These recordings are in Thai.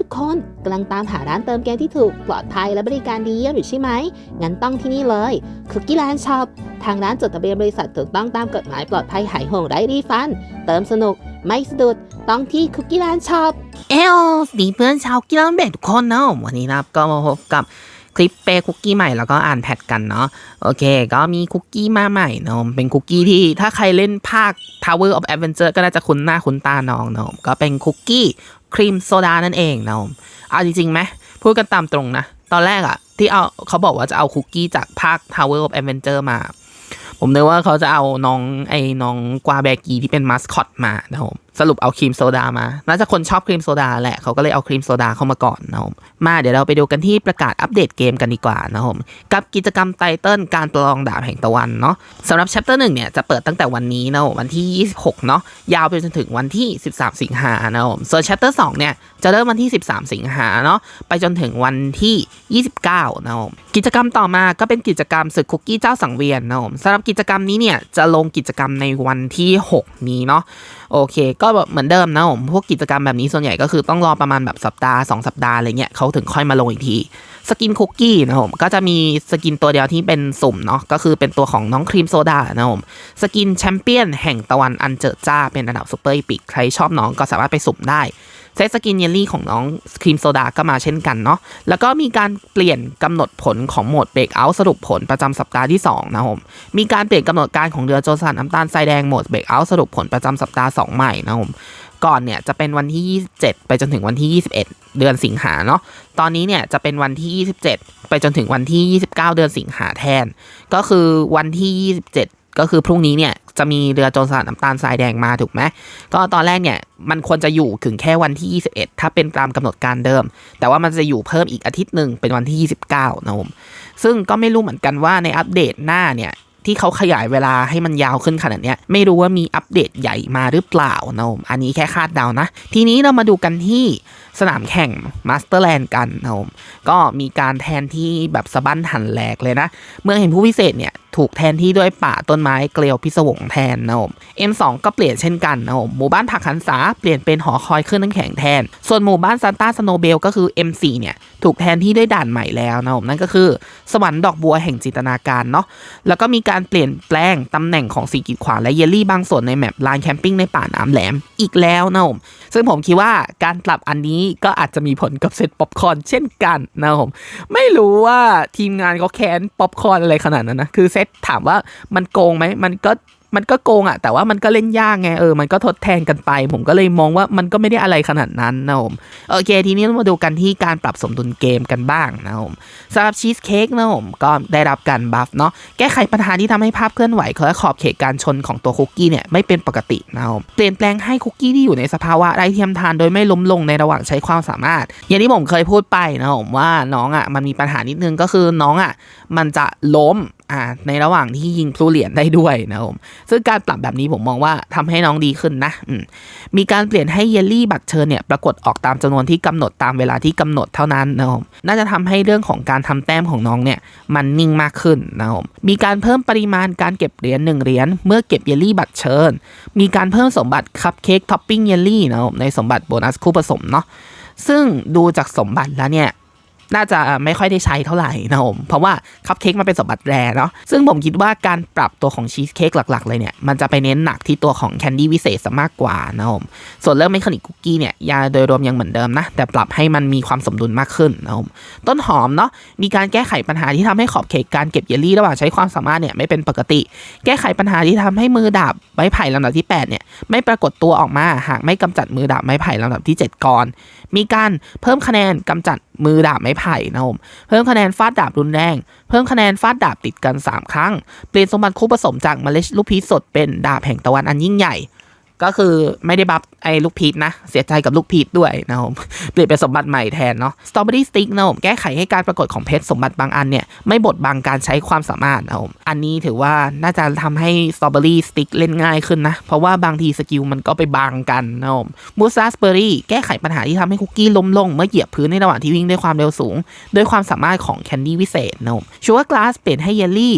ทุกคนกำลังตามหาร้านเติมเกมที่ถูก ปลอดภัยและบริการดีเยี่ยมอยู่ใช่ไหม งั้นต้องที่นี่เลยคุกกี้แลนด์ช็อปทางร้านจดทะเบียนบริษัทถูกต้องตามกฎหมายปลอดภัยหายห่วงไร้รีฟัน เติมสนุก ไม่สะดุด ต้องที่คุกกี้แลนด์ช็อปเอลสดีเพื่อนชาวกีฬาเบทุกคนนะวันนี้นะครับก็มาพบกับคลิปเปคุกกี้ใหม่แล้วก็อ่านแพทกันเนาะโอเค ก็มีคุกกี้มาใหม่เนาะเป็นคุกกี้ที่ถ้าใครเล่นภาค Tower of Adventure ก็น่าจะคุ้นหน้าคุ้นตาน้องเนาะก็เป็นคุกกี้ ครีมโซดานั่นเองเนาะเอาจริงๆไหมพูดกันตามตรงนะ ตอนแรกอะที่เอาเขาบอกว่าจะเอาคุกกี้จากภาค Tower of Adventure มา ผมนึกว่าเขาจะเอาน้องไอ้น้องกวาแบกีที่เป็นมาสคอตมานะครับผมสรุปเอาครีมโซดามา น่าจะคนชอบครีมโซดาแหละ เขาก็เลยเอาครีมโซดาเข้ามาก่อนนะครับผม มาเดี๋ยวเราไปดูกันที่ประกาศอัปเดตเกมกันดีกว่านะครับผม กับกิจกรรมไตเติลการประลองดาบแห่งตะวันเนาะสำหรับ chapter หนึ่งเนี่ยจะเปิดตั้งแต่วันนี้นะผมวันที่ 26 เนาะ ยาวไปจนถึงวันที่ 13 สิงหานะครับผม ส่วน chapter 2เนี่ยจะเริ่มวันที่ 13 สิงหาเนาะ ไปจนถึงวันที่ 29 นะครับผมกิจกรรมต่อมาก็เป็นกิจกรรมศึกคุกกี้เจ้าสังเวียนนะครับผมสำหรับกิจกรรมนี้เนี่ยจะลงกิจกรรมในวันที่ 6 นี้เนาะโอเค ก็แบบเหมือนเดิมนะผมพวกกิจกรรมแบบนี้ส่วนใหญ่ก็คือต้องรอประมาณแบบสัปดาห์ 2 สัปดาห์อะไรเงี้ยเขาถึงค่อยมาลงอีกทีสกินคุกกี้นะผมก็จะมีสกินตัวเดียวที่เป็นสุ่มเนาะก็คือเป็นตัวของน้องครีมโซดานะผมสกินแชมเปี้ยนแห่งตะวันอันเจิดจ้าเป็นระดับซูเปอร์อีพิกใครชอบน้องก็สามารถไปสุ่มได้ เซตสกินเยลลี่ของน้องครีมโซดาก็มาเช่นกันเนาะแล้วก็มีการเปลี่ยนกำหนดผลของโหมดเบรกเอาท์สรุปผลประจำสัปดาห์ที่2นะครับผมมีการเปลี่ยนกำหนดการของเรือโจรสลัดน้ำตาลทรายแดงโหมดเบรกเอาท์สรุปผลประจำสัปดาห์2ใหม่นะครับผมก่อนเนี่ยจะเป็นวันที่ 27 ไปจนถึงวันที่ 21 เดือนสิงหาเนาะ ตอนนี้เนี่ยจะเป็นวันที่ 27 ไปจนถึงวันที่ 29 เดือนสิงหาแทน ก็คือวันที่ 27 ก็คือพรุ่งนี้เนี่ย จะมีเรือโจรสลัดน้ำตาลทรายแดงมาถูกไหมก็ตอนแรกเนี่ยมันควรจะอยู่ถึงแค่วันที่ 21 ถ้าเป็นตามกำหนดการเดิม แต่ว่ามันจะอยู่เพิ่มอีกอาทิตย์หนึ่งเป็นวันที่ 29นะผมซึ่งก็ไม่รู้เหมือนกันว่าในอัปเดตหน้าเนี่ยที่เขาขยายเวลาให้มันยาวขึ้นขนาดนี้ไม่รู้ว่ามีอัปเดตใหญ่มาหรือเปล่านะผมอันนี้แค่คาดเดานะ ทีนี้เรามาดูกันที่สนามแข่งมาสเตอร์แลนด์กันนะผมก็มีการแทนที่แบบสะบั้นหันแหลกเลยนะ เมื่อเห็นผู้พิเศษเนี่ย ถูกแทนที่ด้วยป่าต้นไม้เกลียวพิศวงแทนนะผม M2 ก็เปลี่ยนเช่นกันนะผมหมู่บ้านผักหันษาเปลี่ยนเป็นหอคอยขึ้นน้ำแข็งแทน ส่วนหมู่บ้านซานตาสโนเบลก็คือ M4 เนี่ยถูกแทนที่ด้วยด่านใหม่แล้วนะผมนั่นก็คือ สวรรค์ดอกบัวแห่งจินตนาการเนาะแล้วก็มีการเปลี่ยนแปลงตำแหน่งของสีกีดขวางและเยลลี่บางส่วนในแมปลานแคมปิ้งในป่าน้ำแหลมอีกแล้วนะผมซึ่งผมคิดว่าการปรับอันนี้ก็อาจจะมีผลกับเซตป๊อปคอร์นเช่นกันนะผมไม่รู้ว่าทีมงานเขาแค้นป๊อปคอร์นอะไรขนาดนั้นนะคือเซตถามว่ามันโกงไหมมันก็มันก็โกงอะแต่ว่ามันก็เล่นยากไงเออมันก็ทดแทนกันไป ผมก็เลยมองว่ามันก็ไม่ได้อะไรขนาดนั้นนะผมโอเคทีนี้มาดูกันที่การปรับสมดุลเกมกันบ้างนะผมสำหรับชีสเค้กนะผมก็ได้รับการบัฟเนาะแก้ไขปัญหาที่ทำให้ภาพเคลื่อนไหวและขอบเขตการชนของตัวคุกกี้เนี่ยไม่เป็นปกตินะผมเปลี่ยนแปลงให้คุกกี้ที่อยู่ในสภาวะไร้เทียมทานโดยไม่ล้มลงในระหว่างใช้ความสามารถ อย่างที่ผมเคยพูดไปนะผมว่าน้องอะมันมีปัญหานิดนึงก็คือน้องอะมันจะล้ม อ่าในระหว่างที่ยิงพลูเหรียญได้ด้วยนะผมซึ่งการปรับแบบนี้ผมมองว่าทำให้น้องดีขึ้นนะอืมมีการเปลี่ยนให้เยลลี่บัตรเชิญเนี่ยปรากฏออกตามจำนวนที่กำหนดตามเวลาที่กำหนดเท่านั้นนะผมน่าจะทำให้เรื่องของการทำแต้มของน้องเนี่ยมันนิ่งมากขึ้นนะผมมีการเพิ่มปริมาณการเก็บเหรียญหนึ่งเหรียญเมื่อเก็บเยลลี่บัตรเชิญ มีการเพิ่มสมบัติคัพเค้กท็อปปิ้งเยลลี่นะผมในสมบัติโบนัสคู่ผสมเนาะซึ่งดูจากสมบัติแล้วเนี่ย น่าจะไม่ค่อยได้ใช้เท่าไหร่นะผมเพราะว่าคัพเค้กมันเป็นสมบัติแรเนาะซึ่งผมคิดว่าการปรับตัวของชีสเค้กหลัก ๆ เลยเนี่ย มันจะไปเน้นหนักที่ตัวของแคนดี้วิเศษซะมากกว่านะผมส่วนเรื่องเมคานิกคุกกี้เนี่ยยาโดยรวมยังเหมือนเดิมนะ แต่ปรับให้มันมีความสมดุลมากขึ้นนะผมต้นหอมเนาะมีการแก้ไขปัญหาที่ทำให้ขอบเขตกการเก็บเยลลี่ระหว่างใช้ความสามารถเนี่ยไม่เป็นปกติ แก้ไขปัญหาที่ทำให้มือดาบไม้ไผ่ลำดับที่แปดเนี่ยไม่ปรากฏตัวออกมาหากไม่กำจัดมือดาบไม้ไผ่ลำดับที่เจ็ดก่อนมีการเพิ่มคะแนนกำจัดมือดาบไม้ไผ่นะผมเพิ่มคะแนนฟาดดาบรุนแรง เพิ่มคะแนนฟาดดาบติดกัน 3 ครั้ง เปลี่ยนสมบัติคู่ผสมจากเมล็ดลูกพีชสดเป็นดาบแห่งตะวันอันยิ่งใหญ่ ก็คือไม่ได้บัฟไอ้ลูกพีชนะ เสียใจกับลูกพีชด้วยนะครับผมเปลี่ยนเป็นสมบัติใหม่แทนเนาะสตรอเบอรี่สติ๊กนะผมแก้ไขให้การปรากฏของเพชรสมบัติบางอันเนี่ย ไม่บดบังการใช้ความสามารถนะผมอันนี้ถือว่าน่าจะทำให้สตรอเบอรี่สติ๊กเล่นง่ายขึ้นนะ เพราะว่าบางทีสกิลมันก็ไปบังกันนะผมมูสซาสเบอรี่แก้ไขปัญหาที่ทำให้คุกกี้ล้มลง เมื่อเหยียบพื้นในระหว่างที่วิ่งด้วยความเร็วสูงด้วยความสามารถของแคนดี้วิเศษนะผมชัวร์กลาสเปลี่ยนให้เยลลี่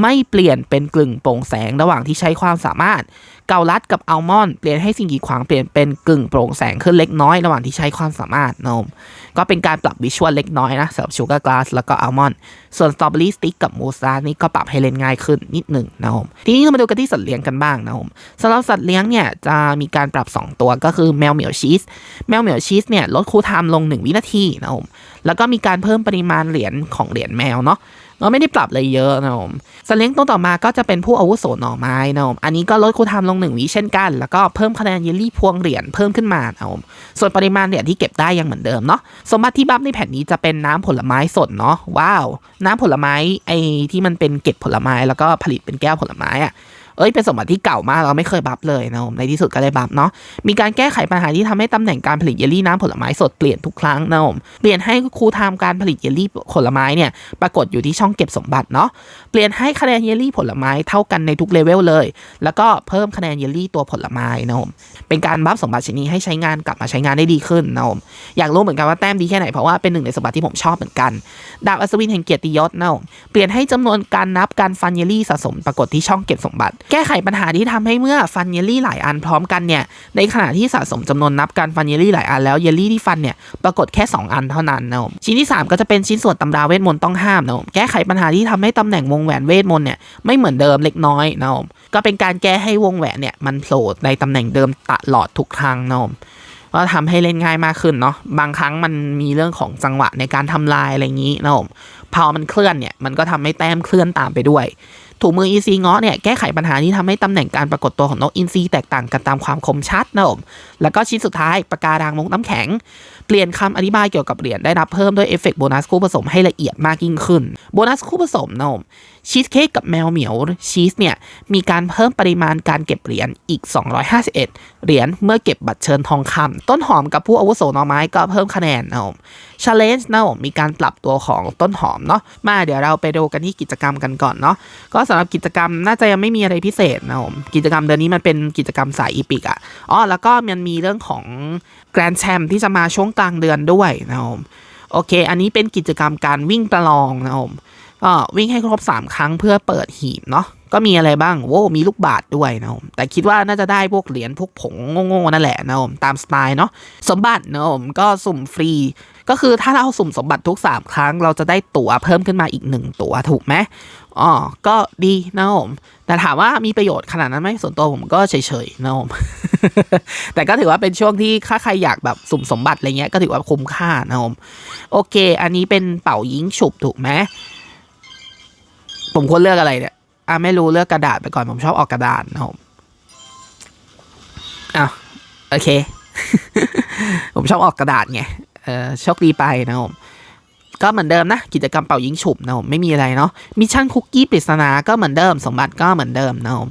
ไม่เปลี่ยนเป็นกลึงโปร่งแสงระหว่างที่ใช้ความสามารถ เกาลัดกับอัลมอนด์เปลี่ยนให้สิ่งกีดขวางเปลี่ยนเป็นกึ่งโปร่งแสงขึ้นเล็กน้อยระหว่างที่ใช้ความสามารถนะผมก็เป็นการปรับวิชวลเล็กน้อยนะสำหรับชูการ์กลาสแล้วก็อัลมอนด์ส่วนสตรอเบอรี่สติ๊กกับมูสซานี่ก็ปรับให้เล่นง่ายขึ้นนิดหนึ่งนะผมทีนี้เรามาดูกันที่สัตว์เลี้ยงกันบ้างนะผมสำหรับสัตว์เลี้ยงเนี่ยจะมีการปรับ 2 ตัวก็คือแมวเหมียวชีสแมวเหมียวชีสเนี่ยลดคูลไทม์ลง 1 วินาทีนะผมแล้วก็มีการเพิ่มปริมาณเหรียญของเหรียญแมวเนาะ เราไม่ได้ปรับเลยเยอะนะผมสัตว์เล้งตัวต่อมาก็จะเป็นผู้อาวุโสหน่อไม้นะผมอันนี้ก็ลดคูลไทม์ลงหนึ่งวิเช่นกัน แล้วก็เพิ่มคะแนนเยลลี่พวงเหรียญเพิ่มขึ้นมานะผมส่วนปริมาณเหรียญที่เก็บได้ยังเหมือนเดิมเนาะสมบัติที่บัฟในแผ่นนี้จะเป็นน้ำผลไม้สดเนาะว้าว น้ำผลไม้ไอ้ที่มันเป็นเก็บผลไม้แล้วก็ผลิตเป็นแก้วผลไม้อะ เอ้ยเป็นสมบัติที่เก่ามากเราไม่เคยบัฟเลยนะผมในที่สุดก็ได้บัฟเนาะมีการแก้ไขปัญหาที่ทำให้ตำแหน่งการผลิตเยลลี่น้ำผลไม้สดเปลี่ยนทุกครั้งนะผมเปลี่ยนให้ครูทม์การผลิตเยลลี่ผลไม้เนี่ยปรากฏอยู่ที่ช่องเก็บสมบัติเนาะเปลี่ยนให้คะแนนเยลลี่ผลไม้เท่ากันในทุกเลเวลเลย แล้วก็เพิ่มคะแนนเยลลี่ตัวผลไม้นะผมเป็นการบัฟสมบัติชนนี้ให้ใช้งานกลับมาใช้งานได้ดีขึ้นนะผมอยากรู้เหมือนกันว่าแต้มดีแค่ไหนเพราะว่าเป็นหนึ่งในสมบัติที่ผมชอบเหมือนกันดาบอัศวินแห่งเกียรติยศนะผมเปลี่ยนให้จำนวนการนับการฟันเยลลี่สะสมปรากฏที่ช่องเก็บสมบัติแก้ไขปัญหาที่ทำให้เมื่อฟันเยลลี่หลายอันพร้อมกันเนี่ยในขณะที่สะสมจำนวนนับการฟันเยลลี่หลายอันแล้วเยลลี่ที่ฟันเนี่ยปรากฏแค่ 2 อันเท่านั้นนะผมชิ้นที่ 3 ก็จะเป็นชิ้นส่วนตำราเวทมนต์ต้องห้ามนะผมแก้ไขปัญหาที่ทำให้ตำแหน่งวงแหวนเวทมนต์เนี่ยไม่เหมือนเดิมเล็กน้อยนะผมก็เป็นการแก้ให้วงแหวนเนี่ยมันโผล่ในตำแหน่งเดิมตลอดทุกครั้งนะผม ก็ทำให้เล่นง่ายมากขึ้นเนาะบางครั้งมันมีเรื่องของจังหวะในการทำลายอะไรอย่างนี้นะผมพอมันเคลื่อนเนี่ยมันก็ทำให้แต้มเคลื่อนตามไปด้วย ถูมืออีซีเงาะเนี่ยแก้ไขปัญหาที่ทำให้ตำแหน่งการปรากฏตัวของนกอินทรีแตกต่างกันตามความคมชัดนะผมแล้วก็ชิ้นสุดท้ายปากการังมุกน้ำแข็ง เปลี่ยนคำอธิบายเกี่ยวกับเหรียญได้รับเพิ่มด้วยเอฟเฟกต์โบนัสคู่ผสมให้ละเอียดมากยิ่งขึ้น โบนัสคู่ผสมนมชีสเค้กกับแมวเหมียวชีสเนี่ยมีการเพิ่มปริมาณการเก็บเหรียญอีก 251 เหรียญเมื่อเก็บบัตรเชิญทองคำต้นหอมกับผู้อาวุโสหน่อไม้ก็เพิ่มคะแนนนมชาเลนจ์นะผมมีการปรับตัวของต้นหอมเนาะมาเดี๋ยวเราไปดูกันที่กิจกรรมกันก่อนเนาะก็สำหรับกิจกรรมน่าจะยังไม่มีอะไรพิเศษนะผมกิจกรรมเดือนนี้มันเป็นกิจกรรมสายอีพิกอะอ๋อแล้วก็มันมีเรื่องของแกรนด์แชมที่จะมาช่วงกลางเดือนด้วยนะผมโอเค อันนี้เป็นกิจกรรมการวิ่งประลองนะผม ก็วิ่งให้ครบ 3 ครั้งเพื่อเปิดหีบเนาะก็มีอะไรบ้างโว้มีลูกบาทด้วยนะผมแต่คิดว่าน่าจะได้พวกเหรียญพวกผงโง่ๆนั่นแหละนะผมตามสไตล์เนาะสมบัตินะผมก็สุ่มฟรี ก็คือถ้าเราสุ่มสมบัติทุก 3 ครั้ง เราจะได้ตั๋วเพิ่มขึ้นมาอีก 1 ตั๋วถูกไหมอ๋อก็ดีนะผมแต่ถามว่ามีประโยชน์ขนาดนั้นไหมส่วนตัวผมก็เฉยๆนะผมแต่ก็ถือว่าเป็นช่วงที่ถ้าใครอยากแบบสุ่มสมบัติอะไรเงี้ยก็ถือว่าคุ้มค่านะผมโอเค อันนี้เป็นเป่ายิงฉุบถูกไหม ผมควรเลือกอะไรเนี่ยอะไม่รู้เลือกกระดาษไปก่อนผมชอบออกกระดาษนะผมอ้าวโอเค ผมชอบออกกระดาษไงเออโชคดีไปนะผมก็เหมือนเดิมนะ กิจกรรมเป่ายิงฉุบนะผมไม่มีอะไรเนาะมิชชั่นคุกกี้ปริศนาก็เหมือนเดิม สมบัติก็เหมือนเดิมนะผม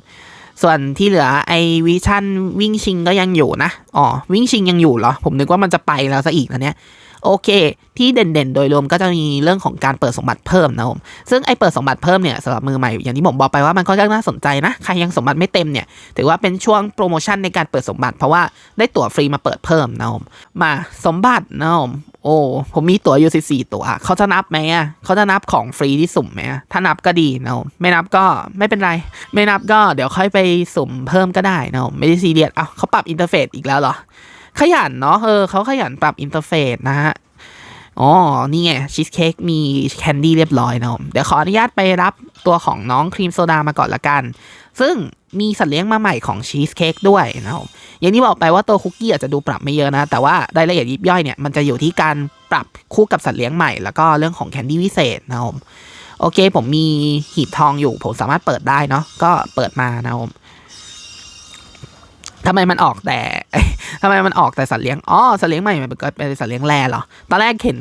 ส่วนที่เหลือไอวิชั่นวิ่งชิงก็ยังอยู่นะอ๋อวิ่งชิงยังอยู่เหรอ ผมนึกว่ามันจะไปแล้วซะอีกนะเนี่ย โอเค ที่เด่นๆ โดยรวมก็จะมีเรื่องของการเปิดสมบัติเพิ่มนะผมซึ่งไอเปิดสมบัติเพิ่มเนี่ยสำหรับมือใหม่อย่างที่ผมบอกไปว่ามันค่อนข้างน่าสนใจนะใครยังสมบัติไม่เต็มเนี่ยถือว่าเป็นช่วงโปรโมชั่นในการเปิดสมบัติเพราะว่าได้ตั๋วฟรีมาเปิดเพิ่มนะผมมาสมบัตินะผมโอ้ผมมีตั๋วอยู่สี่ตัวเขาจะนับไหมอะเขาจะนับของฟรีที่สุ่มไหมอะถ้านับก็ดีนะผมไม่นับก็ไม่เป็นไร ไม่นับก็เดี๋ยวค่อยไปสุ่มเพิ่มก็ได้นะผมไม่ได้ซีเรียสเอาเขาปรับอินเทอร์เฟซอีกแล้วเหรอ ขยันเนาะเออเขาขยันปรับอินเทอร์เฟซนะฮะอ๋อ นี่ไงชีสเค้กมีแคนดี้เรียบร้อยนะเดี๋ยวขออนุญาตไปรับตัวของน้องครีมโซดามาก่อนละกัน ซึ่งมีสัตว์เลี้ยงมาใหม่ของชีสเค้กด้วยนะครับอย่างที่บอกไปว่าตัวคุกกี้อาจจะดูปรับไม่เยอะนะ แต่ว่ารายละเอียดยิบย่อยเนี่ยมันจะอยู่ที่การปรับคู่กับสัตว์เลี้ยงใหม่ แล้วก็เรื่องของแคนดี้วิเศษนะครับผมโอเค ผมมีหีบทองอยู่ ผมสามารถเปิดได้เนาะก็เปิดมานะครับผม ทำไมมันออกแต่ทำไมมันออกแต่สัตว์เลี้ยง อ๋อ สัตว์เลี้ยงใหม่มันเป็นเป็นสัตว์เลี้ยงแรเหรอ ตอนแรกเห็น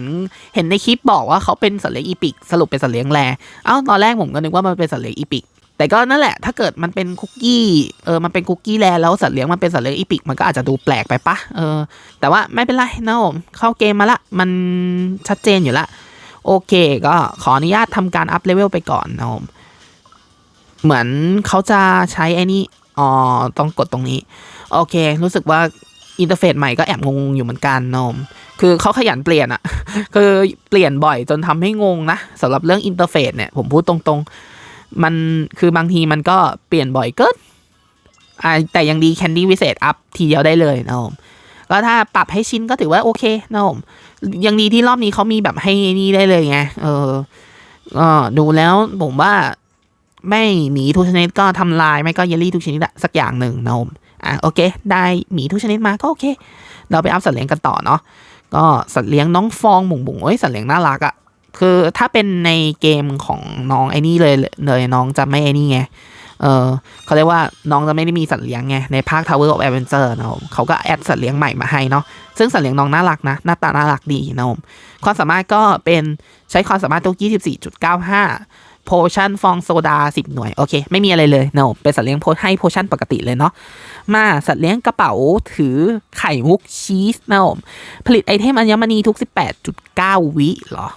เห็นในคลิปบอกว่าเขาเป็นสัตว์เลี้ยงอีพิก สรุปเป็นสัตว์เลี้ยงแรเอ้า ตอนแรกผมก็นึกว่ามันเป็นสัตว์เลี้ยงอีพิก แต่ก็นั่นแหละ ถ้าเกิดมันเป็นคุกกี้ เออ มันเป็นคุกกี้แลแล้วสัตว์เลี้ยงมันเป็นสัตว์เลี้ยงอีพิก มันก็อาจจะดูแปลกไปปะ เออ แต่ว่าไม่เป็นไรนะผมเข้าเกมมาละ มันชัดเจนอยู่ละ โอเค ก็ขออนุญาตทำการอัพเลเวลไปก่อนนะผมเหมือนเขาจะใช้ไอ้นี่ อ๋อ ต้องกดตรงนี้ โอเค รู้สึกว่าอินเทอร์เฟซใหม่ก็แอบงงอยู่เหมือนกันนม คือเขาขยันเปลี่ยนอะคือเปลี่ยนบ่อยจนทำให้งงนะสำหรับเรื่องอินเทอร์เฟซเนี่ยผมพูดตรงๆ มันคือบางทีมันก็เปลี่ยนบ่อยเกินแต่ยังดีแคนดี้วิเศษอัพทีเดียวได้เลยนะผมก็ถ้าปรับให้ชินก็ถือว่าโอเคนะผมยังดีที่รอบนี้เขามีแบบให้นี่ได้เลยไงเออก็ดูแล้วผมว่าไม่หมีทุกชนิดก็ทำลายไม่ก็เยลลี่ทุกชนิดอะสักอย่างหนึ่งนะผม อะโอเค ได้หมีทุกชนิดมาก็โอเค เราไปอัพสัตว์เลี้ยงกันต่อเนาะก็สัตว์เลี้ยงน้องฟองบุ๋งบุ๋งเอ้ยสัตว์เลี้ยงน่ารักอะคือถ้าเป็นในเกมของน้องไอ้นี่เลยเลยน้องจะไม่ไอ้นี่ไงเออเขาเรียกว่าน้องจะไม่ได้มีสัตว์เลี้ยงไงในภาค Tower of Adventure นะผมเขาก็แอดสัตว์เลี้ยงใหม่มาให้เนาะซึ่งสัตว์เลี้ยงน้องน่ารักนะหน้าตาน่ารักดีนะผมความสามารถก็เป็นใช้ความสามารถตัว24.95โพชั่นฟองโซดา 10 หน่วย โอเค ไม่มีอะไรเลยเนาะเป็นสัตว์เลี้ยงโพให้โพชั่นปกติเลยเนาะ มาสัตว์เลี้ยงกระเป๋าถือไข่มุกชีสนะผลิตไอเทมอัญมณีทุก 18.9 วิเหรอ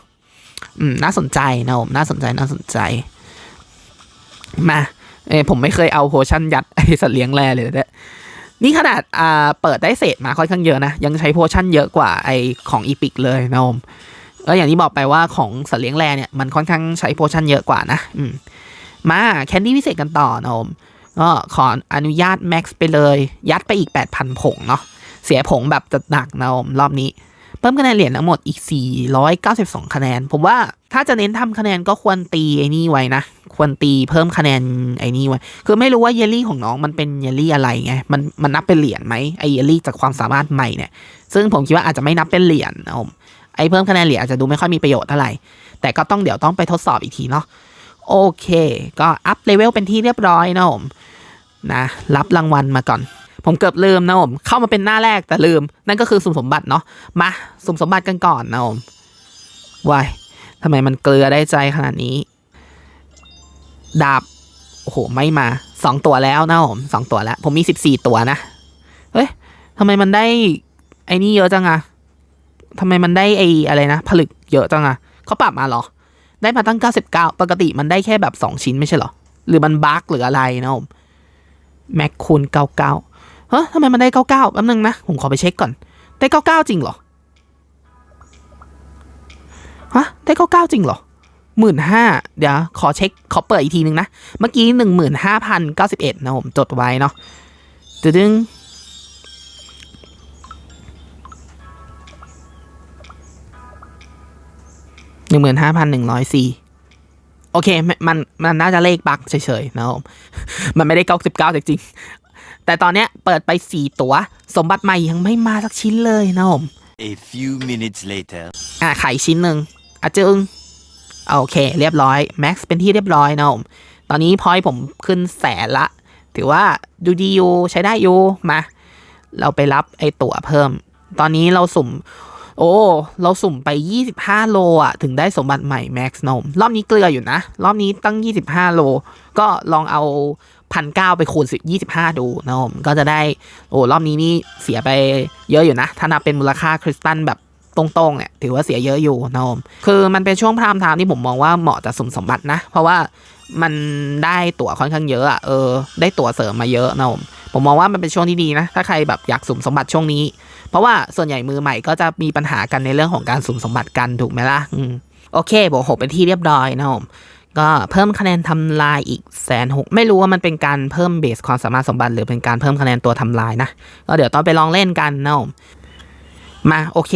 อืม น่าสนใจนะผมน่าสนใจน่าสนใจ มาเอผมไม่เคยเอาโพชั่นยัดไอสัตว์เลี้ยงแร่เลยเนี่ยนี่ขนาดอ่าเปิดได้เศษมาค่อนข้างเยอะนะ ยังใช้โพชั่นเยอะกว่าไอของอีพิกเลยนะผมก็อย่างที่บอกไปว่าของสัตว์เลี้ยงแร่เนี่ยมันค่อนข้างใช้โพชั่นเยอะกว่านะ อืม มาแคนดี้พิเศษกันต่อนะผม ก็ขออนุญาตแม็กซ์ไปเลย ยัดไปอีก 8,000 ผงเนาะเสียผงแบบจัดหนักนะผมรอบนี้ เพิ่มคะแนนเหรียญทั้งหมดอีก 492 คะแนน ผมว่าถ้าจะเน้นทำคะแนนก็ควรตีไอ้นี่ไว้นะ ควรตีเพิ่มคะแนนไอ้นี่ไว้ คือไม่รู้ว่าเยลลี่ของน้องมันเป็นเยลลี่อะไรไง มันมันนับเป็นเหรียญไหมไอเยลลี่จากความสามารถใหม่เนี่ย ซึ่งผมคิดว่าอาจจะไม่นับเป็นเหรียญนะผมไอเพิ่มคะแนนเหรียญอาจจะดูไม่ค่อยมีประโยชน์เท่าไหร่ แต่ก็ต้องเดี๋ยวต้องไปทดสอบอีกทีเนาะ โอเค ก็อัพเลเวลเป็นที่เรียบร้อยนะผมนะรับรางวัลมาก่อน ผมเกือบลืมนะผมเข้ามาเป็นหน้าแรกแต่ลืม นั่นก็คือสุ่มสมบัติเนาะมาสุ่มสมบัติกันก่อนนะผมวายทำไมมันเกลือได้ใจขนาดนี้ ดาบโอ้โหไม่มาสองตัวแล้วนะผมสองตัวแล้ว ผมมีสิบสี่ตัวนะเฮ้ยทำไมมันได้ ไอ้นี่เยอะจังอะทำไมมันได้ไอ้อะไรนะ ผลึกเยอะจังอะเขาปรับมาหรอ ได้มาตั้ง 99 ปกติมันได้แค่แบบ 2 ชิ้นไม่ใช่เหรอ หรือมันบั๊กหรืออะไรนะผมแม็กคูณ99เฮ้ยทำไมมันได้ 99แป๊บนึงนะ ผมขอไปเช็คก่อน ได้ 99 จริงเหรอฮะได้ 99 จริงเหรอหมื่นห้าเดี๋ยว ขอเช็ค ขอเปิดอีกทีนึงนะ เมื่อกี้หนึ่งหมื่นห้าพันเก้าสิบเอ็ดนะผมจดไว้เนาะดึง หนึ่งหมื่นห้าพันหนึ่งร้อยสี่โอเคมันมันมันน่าจะเลขบักเฉยๆนะครับมันไม่ได้เก้าสิบเก้าจริงๆแต่ตอนเนี้ยเปิดไปสี่ตัว สมบัติใหม่ยังไม่มาสักชิ้นเลยนะครับผม A few minutes later. อะไข่ชิ้นหนึ่งอะจึงโอเค เรียบร้อยแม็กซ์เป็นที่เรียบร้อยนะครับผมตอนนี้พอยผมขึ้นแสนละ ถือว่าดูดีอยู่ใช้ได้อยู่มา เราไปรับไอตั๋วเพิ่ม ตอนนี้เราสุ่ม โอ้ เราสุ่มไป 25 โลอะ ถึงได้สมบัติใหม่แม็กซ์นม รอบนี้เกลืออยู่นะ รอบนี้ตั้ง 25 โล ก็ลองเอาพันเก้าไปคูณสิบยี่สิบห้าดูนะผมก็จะได้ โอ้รอบนี้นี่เสียไปเยอะอยู่นะ ถ้านับเป็นมูลค่าคริสตัลแบบตรงๆเนี่ยถือว่าเสียเยอะอยู่นะผมคือมันเป็นช่วงพรามไทม์ที่ผมมองว่าเหมาะจะสุ่มสมบัตินะ เพราะว่ามันได้ตั๋วค่อนข้างเยอะอะเออ ได้ตั๋วเสริมมาเยอะนะผม ผมมองว่ามันเป็นช่วงที่ดีนะ ถ้าใครแบบอยากสุ่มสมบัติช่วงนี้ เพราะว่าส่วนใหญ่มือใหม่ก็จะมีปัญหากันในเรื่องของการสุ่มสมบัติกันถูกไหมล่ะอืมโอเคบวกหกเป็นที่เรียบร้อยนะผมก็เพิ่มคะแนนทำลายอีกแสนหกไม่รู้ว่ามันเป็นการเพิ่มเบสความสามารถสมบัติหรือเป็นการเพิ่มคะแนนตัวทำลายนะก็เดี๋ยวต้องไปลองเล่นกันนะผมมาโอเค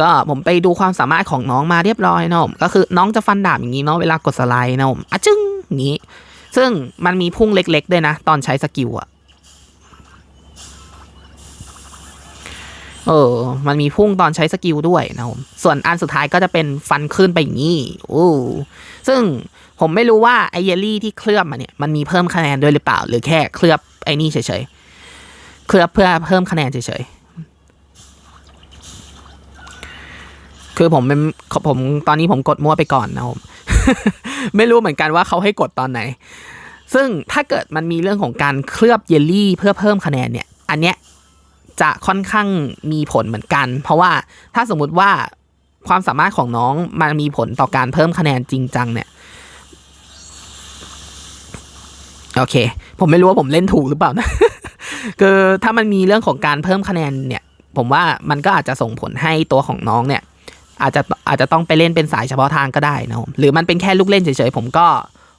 ก็ผมไปดูความสามารถของน้องมาเรียบร้อยนะผมก็คือน้องจะฟันดาบอย่างนี้เนาะเวลากดสไลด์นะผมอะจึ้งงนี้ ซึ่งมันมีพุ่งเล็กๆด้วยนะ ตอนใช้สกิลอะ เออ มันมีพุ่งตอนใช้สกิลด้วยนะผม ส่วนอันสุดท้ายก็จะเป็นฟันขึ้นไปอย่างนี้โอ้ซึ่งผมไม่รู้ว่าไอเยลลี่ที่เคลือบมาเนี่ยมันมีเพิ่มคะแนนด้วยหรือเปล่า หรือแค่เคลือบไอนี่เฉยๆ เคลือบเพื่อเพิ่มคะแนนเฉยๆ คือผมเป็นผมตอนนี้ผมกดมั่วไปก่อนนะผม ไม่รู้เหมือนกันว่าเขาให้กดตอนไหน ซึ่งถ้าเกิดมันมีเรื่องของการเคลือบเยลลี่ เพื่อเพิ่มคะแนนเนี่ย อันเนี้ย จะค่อนข้างมีผลเหมือนกัน เพราะว่าถ้าสมมุติว่าความสามารถของน้องมันมีผลต่อการเพิ่มคะแนนจริงจังเนี่ยโอเค ผมไม่รู้ว่าผมเล่นถูกหรือเปล่านะคือถ้ามันมีเรื่องของการเพิ่มคะแนนเนี่ย ผมว่ามันก็อาจจะส่งผลให้ตัวของน้องเนี่ย อาจจะอาจจะต้องไปเล่นเป็นสายเฉพาะทางก็ได้นะผมหรือมันเป็นแค่ลูกเล่นเฉยๆผมก็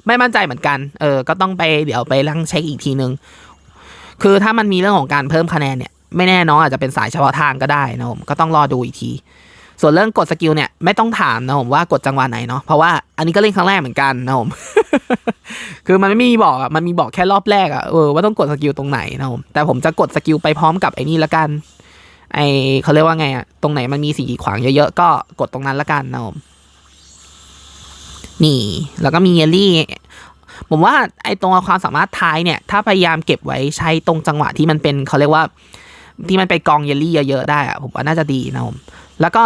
ไม่มั่นใจเหมือนกัน เออ ก็ต้องไปเดี๋ยวไปลังเช็คอีกทีนึง คือถ้ามันมีเรื่องของการเพิ่มคะแนนเนี่ย ไม่แน่น้องอาจจะเป็นสายเฉพาะทางก็ได้นะผมก็ต้องรอดูอีกที ส่วนเรื่องกดสกิลเนี่ยไม่ต้องถามนะผมว่ากดจังหวะไหนเนาะเพราะว่าอันนี้ก็เล่นครั้งแรกเหมือนกันนะผมคือมันไม่มีบอกอะมันมีบอกแค่รอบแรกอะเออว่าต้องกดสกิลตรงไหนนะผมแต่ผมจะกดสกิลไปพร้อมกับไอ้นี่ละกัน ไอเขาเรียกว่าไงอะตรงไหนมันมีสีขวางเยอะๆก็กดตรงนั้นละกันนะผมนี่ แล้วก็มีเยลลี่ผมว่าไอ้ตรงความสามารถท้ายเนี่ย ถ้าพยายามเก็บไว้ใช้ตรงจังหวะที่มันเป็นเขาเรียกว่า ที่มันไปกองเยลลี่เยอะๆได้อะผมว่าน่าจะดีนะผมแล้วก็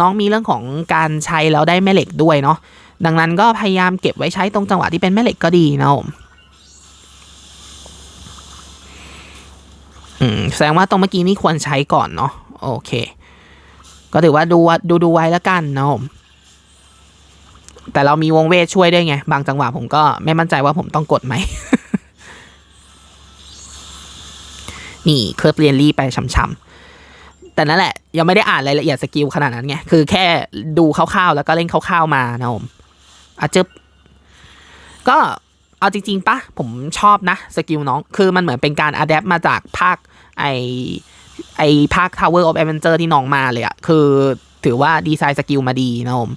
น้องมีเรื่องของการใช้แล้วได้แม่เหล็กด้วยเนาะดังนั้นก็พยายามเก็บไว้ใช้ตรงจังหวะที่เป็นแม่เหล็กก็ดีนะผมอืมแสดงว่าตรงเมื่อกี้นี่ควรใช้ก่อนเนาะโอเค ก็ถือว่าดูว่าดูดูไว้แล้วกันนะผมแต่เรามีวงเวทช่วยด้วยไง บางจังหวะผมก็ไม่มั่นใจว่าผมต้องกดไหม นี่เคลิร์ฟเรียนรี่ไปช้ำๆแต่นั่นแหละ ยังไม่ได้อ่านรายละเอียดสกิลขนาดนั้นไง คือแค่ดูคร่าวๆ แล้วก็เล่นคร่าวๆมานะผมอาจจะก็เอาจริงๆปะผมชอบนะสกิลน้อง คือมันเหมือนเป็นการอัดแอปมาจากภาคไอไอภาค Tower of Adventure ที่น้องมาเลยอะคือถือว่าดีไซน์สกิลมาดีนะผม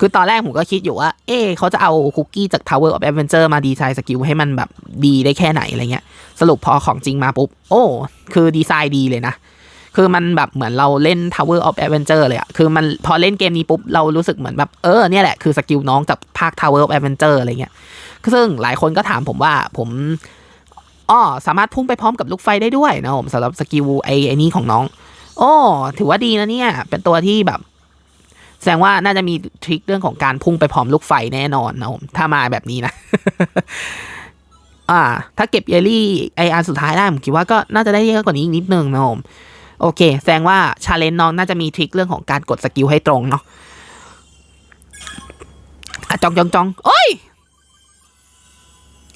คือตอนแรกผมก็คิดอยู่ว่า เอ๊เขาจะเอาคุกกี้จาก Tower of Adventure มาดีไซน์สกิลให้มันแบบดีได้แค่ไหนอะไรเงี้ย สรุปพอของจริงมาปุ๊บ โอ้ คือดีไซน์ดีเลยนะ คือมันแบบเหมือนเราเล่น Tower of Adventure เลยอะคือมันพอเล่นเกมนี้ปุ๊บ เรารู้สึกเหมือนแบบ เออเนี่ยแหละคือสกิลน้องจากภาค Tower of Adventure อะไรเงี้ย ซึ่งหลายคนก็ถามผมว่าผมอ้อสามารถพุ่งไปพร้อมกับลูกไฟได้ด้วยนะผมสำหรับสกิลไอ้ไอ้นี้ของน้อง โอ้ ถือว่าดีนะเนี่ย เป็นตัวที่แบบ แสดงว่าน่าจะมีทริคเรื่องของการพุ่งไปพร้อมลูกไฟแน่นอนนะผมถ้ามาแบบนี้นะอ่า ถ้าเก็บเยลลี่ไออันสุดท้ายได้ผมคิดว่าก็น่าจะได้เยอะกว่านี้อีกนิดนึงนะผมโอเค แสดงว่าชาเลนจ์น้องน่าจะมีทริคเรื่องของการกดสกิลให้ตรงเนาะอะจองจองจองโอ้ย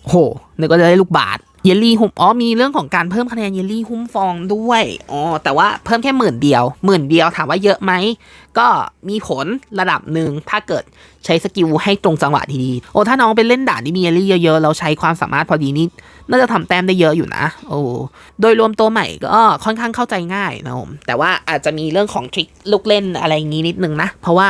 โหนึกว่าจะได้ลูกบาท เยลลี่หุ้มอ๋อมีเรื่องของการเพิ่มคะแนนเยลลี่หุ้มฟองด้วยอ๋อแต่ว่าเพิ่มแค่หมื่นเดียวหมื่นเดียวถามว่าเยอะไหมก็มีผลระดับหนึ่งถ้าเกิดใช้สกิลให้ตรงจังหวะที่ดีโอ้ถ้าน้องไปเล่นด่านที่มีเอลี่เยอะๆเราใช้ความสามารถพอดีนี่น่าจะทำแต้มได้เยอะอยู่นะ โอ้โดยรวมตัวใหม่ก็ค่อนข้างเข้าใจง่ายนะผมแต่ว่าอาจจะมีเรื่องของทริคลูกเล่นอะไรอย่างนี้นิดนึงนะ เพราะว่า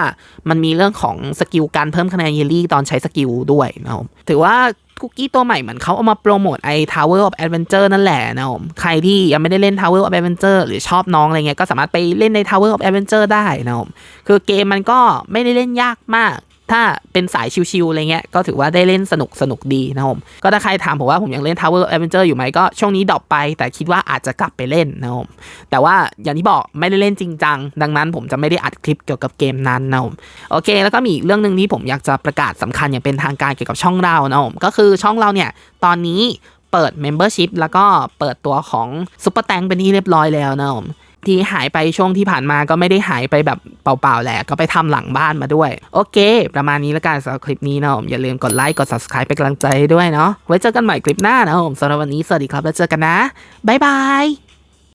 มันมีเรื่องของสกิลการเพิ่มคะแนนเยลลี่ตอนใช้สกิลด้วยนะผมถือว่า คุกกี้ตัวใหม่เหมือนเขาเอามาโปรโมทไอ้ Tower of Adventure นั่นแหละนะผมใครที่ยังไม่ได้เล่น Tower of Adventure หรือชอบน้องอะไรเงี้ยก็สามารถไปเล่นใน Tower of Adventure ได้นะผมคือเกมมันก็ไม่ได้เล่นยากมาก ถ้าเป็นสายชิวๆอะไรเงี้ยก็ถือว่าได้เล่นสนุกสนุกดีนะผมก็ถ้าใครถามผมว่าผมยังเล่น Tower Adventure อยู่ไหมก็ช่วงนี้ดรอปไป แต่คิดว่าอาจจะกลับไปเล่นนะผมแต่ว่าอย่างที่บอกไม่ได้เล่นจริงจัง ดังนั้นผมจะไม่ได้อัดคลิปเกี่ยวกับเกมนั้นนะผมโอเค แล้วก็มีอีกเรื่องหนึ่งที่ผมอยากจะประกาศสำคัญอย่างเป็นทางการเกี่ยวกับช่องเรานะผมก็คือช่องเราเนี่ยตอนนี้เปิด Membership แล้วก็เปิดตัวของ Super Tank เป็นที่เรียบร้อยแล้วนะผม ที่หายไปช่วงที่ผ่านมาก็ไม่ได้หายไปแบบเปล่าๆแหละ ก็ไปทำหลังบ้านมาด้วย โอเค ประมาณนี้แล้วกันสำหรับคลิปนี้นะผมอย่าลืมกดไลค์กด subscribe เป็นกำลังใจให้ด้วยเนาะไว้เจอกันใหม่คลิปหน้านะผมสำหรับวันนี้สวัสดีครับแล้วเจอกันนะบ๊ายบาย